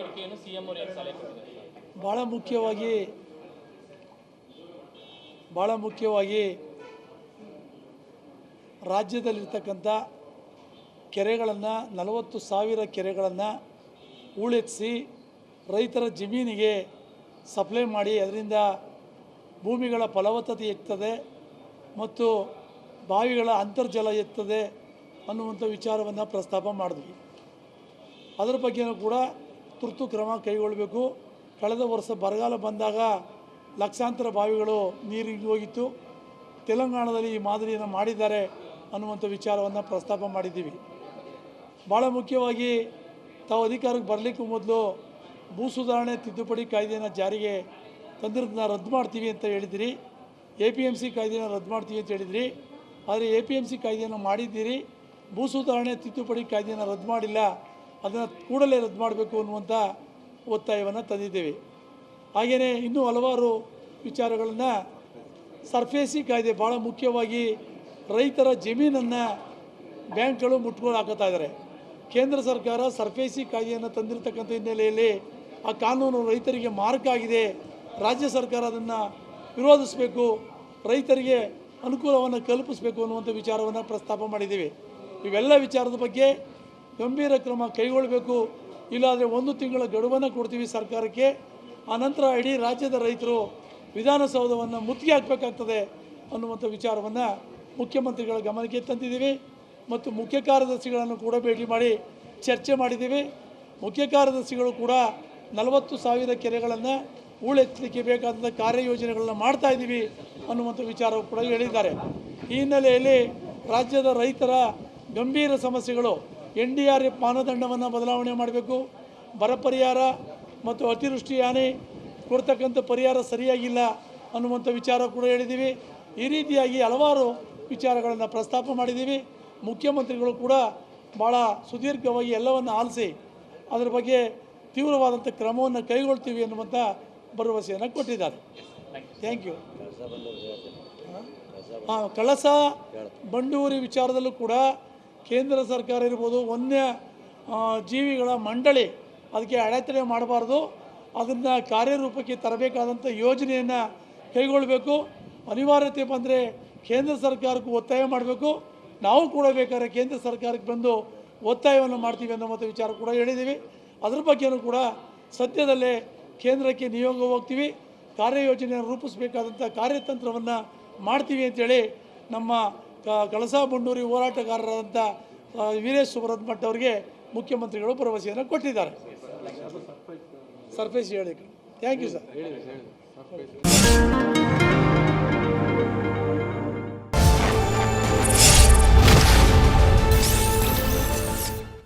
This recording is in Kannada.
ಬೇಡಿಕೆಯನ್ನು ಸಿಎಂ ಅವರು ಸಲಹೆ ಕೊಟ್ಟಿದ್ದಾರೆ? ಭಾಳ ಮುಖ್ಯವಾಗಿ ಭಾಳ ಮುಖ್ಯವಾಗಿ ರಾಜ್ಯದಲ್ಲಿರ್ತಕ್ಕಂಥ ಕೆರೆಗಳನ್ನು, ನಲವತ್ತು ಸಾವಿರ ಕೆರೆಗಳನ್ನು ಹೂಳೆತ್ತಿಸಿ ರೈತರ ಜಮೀನಿಗೆ ಸಪ್ಲೈ ಮಾಡಿ ಅದರಿಂದ ಭೂಮಿಗಳ ಫಲವತ್ತತೆ ಎತ್ತದೆ ಮತ್ತು ಬಾವಿಗಳ ಅಂತರ್ಜಲ ಎತ್ತದೆ ಅನ್ನುವಂಥ ವಿಚಾರವನ್ನು ಪ್ರಸ್ತಾಪ ಮಾಡಿದ್ವಿ. ಅದರ ಬಗ್ಗೆನೂ ಕೂಡ ತುರ್ತು ಕ್ರಮ ಕೈಗೊಳ್ಳಬೇಕು. ಕಳೆದ ವರ್ಷ ಬರಗಾಲ ಬಂದಾಗ ಲಕ್ಷಾಂತರ ಬಾವಿಗಳು ನೀರಿಗೆ ಹೋಗಿತ್ತು. ತೆಲಂಗಾಣದಲ್ಲಿ ಈ ಮಾದರಿಯನ್ನು ಮಾಡಿದ್ದಾರೆ ಅನ್ನುವಂಥ ವಿಚಾರವನ್ನು ಪ್ರಸ್ತಾಪ ಮಾಡಿದ್ದೀವಿ. ಭಾಳ ಮುಖ್ಯವಾಗಿ ತಾವು ಅಧಿಕಾರಕ್ಕೆ ಬರಲಿಕ್ಕೂ ಮೊದಲು ಭೂ ಸುಧಾರಣೆ ತಿದ್ದುಪಡಿ ಕಾಯ್ದೆಯನ್ನು ಜಾರಿಗೆ ತಂದಿರೋದನ್ನ ರದ್ದು ಮಾಡ್ತೀವಿ ಅಂತ ಹೇಳಿದಿರಿ. ಎ ಪಿ ಎಂ ಸಿ ಕಾಯ್ದೆಯನ್ನು ರದ್ದು ಮಾಡ್ತೀವಿ ಅಂತ ಹೇಳಿದಿರಿ. ಆದರೆ ಎ ಪಿ ಎಂ ಸಿ ಕಾಯ್ದೆಯನ್ನು ಮಾಡಿದ್ದೀರಿ. ಭೂ ಸುಧಾರಣೆ ತಿದ್ದುಪಡಿ ಕಾಯ್ದೆಯನ್ನು ರದ್ದು ಮಾಡಿಲ್ಲ. ಅದನ್ನು ಕೂಡಲೇ ರದ್ದು ಮಾಡಬೇಕು ಅನ್ನುವಂಥ ಒತ್ತಾಯವನ್ನು ತಂದಿದ್ದೇವೆ. ಹಾಗೆಯೇ ಇನ್ನೂ ಹಲವಾರು ವಿಚಾರಗಳನ್ನು ಸರ್ಫೇಸಿ ಕಾಯ್ದೆ ಭಾಳ ಮುಖ್ಯವಾಗಿ ರೈತರ ಜಮೀನನ್ನು ಬ್ಯಾಂಕ್ಗಳು ಮುಟ್ಕೊಂಡು ಹಾಕುತ್ತಾ ಇದ್ದಾರೆ. ಕೇಂದ್ರ ಸರ್ಕಾರ ಸರ್ಫೇಸಿ ಕಾಯ್ದೆಯನ್ನು ತಂದಿರತಕ್ಕಂಥ ಹಿನ್ನೆಲೆಯಲ್ಲಿ ಆ ಕಾನೂನು ರೈತರಿಗೆ ಮಾರಕ ಆಗಿದೆ. ರಾಜ್ಯ ಸರ್ಕಾರ ಅದನ್ನು ವಿರೋಧಿಸಬೇಕು. ರೈತರಿಗೆ ಅನುಕೂಲವನ್ನು ಕಲ್ಪಿಸಬೇಕು ಅನ್ನುವಂಥ ವಿಚಾರವನ್ನು ಪ್ರಸ್ತಾಪ ಮಾಡಿದ್ದೀವಿ. ಇವೆಲ್ಲ ವಿಚಾರದ ಬಗ್ಗೆ ಗಂಭೀರ ಕ್ರಮ ಕೈಗೊಳ್ಳಬೇಕು. ಇಲ್ಲಾದರೆ ಒಂದು ತಿಂಗಳ ಗಡುವನ್ನು ಕೊಡ್ತೀವಿ ಸರ್ಕಾರಕ್ಕೆ. ಆನಂತರ ಇಡೀ ರಾಜ್ಯದ ರೈತರು ವಿಧಾನಸೌಧವನ್ನು ಮುತ್ತಿಗೆ ಹಾಕಬೇಕಾಗ್ತದೆ ಅನ್ನುವಂಥ ವಿಚಾರವನ್ನು ಮುಖ್ಯಮಂತ್ರಿಗಳ ಗಮನಕ್ಕೆ ತಂದಿದ್ದೀವಿ. ಮತ್ತು ಮುಖ್ಯ ಕಾರ್ಯದರ್ಶಿಗಳನ್ನು ಕೂಡ ಭೇಟಿ ಮಾಡಿ ಚರ್ಚೆ ಮಾಡಿದ್ದೀವಿ. ಮುಖ್ಯ ಕಾರ್ಯದರ್ಶಿಗಳು ಕೂಡ ನಲವತ್ತು ಸಾವಿರ ಕೆರೆಗಳನ್ನು ಹೂಳೆತ್ತಲಿಕ್ಕೆ ಬೇಕಾದಂಥ ಕಾರ್ಯಯೋಜನೆಗಳನ್ನ ಮಾಡ್ತಾ ಇದ್ದೀವಿ ಅನ್ನುವಂಥ ವಿಚಾರವು ಕೂಡ ಹೇಳಿದ್ದಾರೆ. ಈ ಹಿನ್ನೆಲೆಯಲ್ಲಿ ರಾಜ್ಯದ ರೈತರ ಗಂಭೀರ ಸಮಸ್ಯೆಗಳು ಎನ್ ಡಿ ಆರ್ ಎಫ್ ಮಾನದಂಡವನ್ನು ಬದಲಾವಣೆ ಮಾಡಬೇಕು. ಬರ ಪರಿಹಾರ ಮತ್ತು ಅತಿವೃಷ್ಟಿ ಹಾನಿ ಕೊಡ್ತಕ್ಕಂಥ ಪರಿಹಾರ ಸರಿಯಾಗಿಲ್ಲ ಅನ್ನುವಂಥ ವಿಚಾರ ಕೂಡ ಹೇಳಿದ್ದೀವಿ. ಈ ರೀತಿಯಾಗಿ ಹಲವಾರು ವಿಚಾರಗಳನ್ನು ಪ್ರಸ್ತಾಪ ಮಾಡಿದ್ದೀವಿ. ಮುಖ್ಯಮಂತ್ರಿಗಳು ಕೂಡ ಭಾಳ ಸುದೀರ್ಘವಾಗಿ ಎಲ್ಲವನ್ನು ಆಲಿಸಿ ಅದರ ಬಗ್ಗೆ ತೀವ್ರವಾದಂಥ ಕ್ರಮವನ್ನು ಕೈಗೊಳ್ತೀವಿ ಅನ್ನುವಂಥ ಭರವಸೆಯನ್ನು ಕೊಟ್ಟಿದ್ದಾರೆ. ಥ್ಯಾಂಕ್ ಯು ಹಾಂ ಕಳಸ ಬಂಡೂರಿ ವಿಚಾರದಲ್ಲೂ ಕೂಡ ಕೇಂದ್ರ ಸರ್ಕಾರ ಇರ್ಬೋದು, ವನ್ಯ ಜೀವಿಗಳ ಮಂಡಳಿ ಅದಕ್ಕೆ ಅಡೆತಡೆ ಮಾಡಬಾರ್ದು. ಅದನ್ನು ಕಾರ್ಯರೂಪಕ್ಕೆ ತರಬೇಕಾದಂಥ ಯೋಜನೆಯನ್ನು ಕೈಗೊಳ್ಳಬೇಕು. ಅನಿವಾರ್ಯತೆ ಬಂದರೆ ಕೇಂದ್ರ ಸರ್ಕಾರಕ್ಕೂ ಒತ್ತಾಯ ಮಾಡಬೇಕು. ನಾವು ಕೂಡ ಬೇಕಾದ್ರೆ ಕೇಂದ್ರ ಸರ್ಕಾರಕ್ಕೆ ಬಂದು ಒತ್ತಾಯವನ್ನು ಮಾಡ್ತೀವಿ ಅನ್ನೋ ಮತ್ತು ವಿಚಾರ ಕೂಡ ಹೇಳಿದ್ದೀವಿ. ಅದ್ರ ಬಗ್ಗೆಯೂ ಕೂಡ ಸದ್ಯದಲ್ಲೇ ಕೇಂದ್ರಕ್ಕೆ ನಿಯೋಗ ಹೋಗ್ತೀವಿ. ಕಾರ್ಯಯೋಜನೆಯನ್ನು ರೂಪಿಸಬೇಕಾದಂಥ ಕಾರ್ಯತಂತ್ರವನ್ನು ಮಾಡ್ತೀವಿ ಅಂತೇಳಿ ನಮ್ಮ ಕಳಸಾ ಬಂಡೂರಿ ಹೋರಾಟಗಾರರಾದಂಥ ವೀರೇಶ್ ಸುಬ್ರತ್ ಭಟ್ ಅವರಿಗೆ ಮುಖ್ಯಮಂತ್ರಿಗಳು ಭರವಸೆಯನ್ನು ಕೊಟ್ಟಿದ್ದಾರೆ. ಸರ್ಫೇಸ್ ಹೇಳಿ. Thank you sir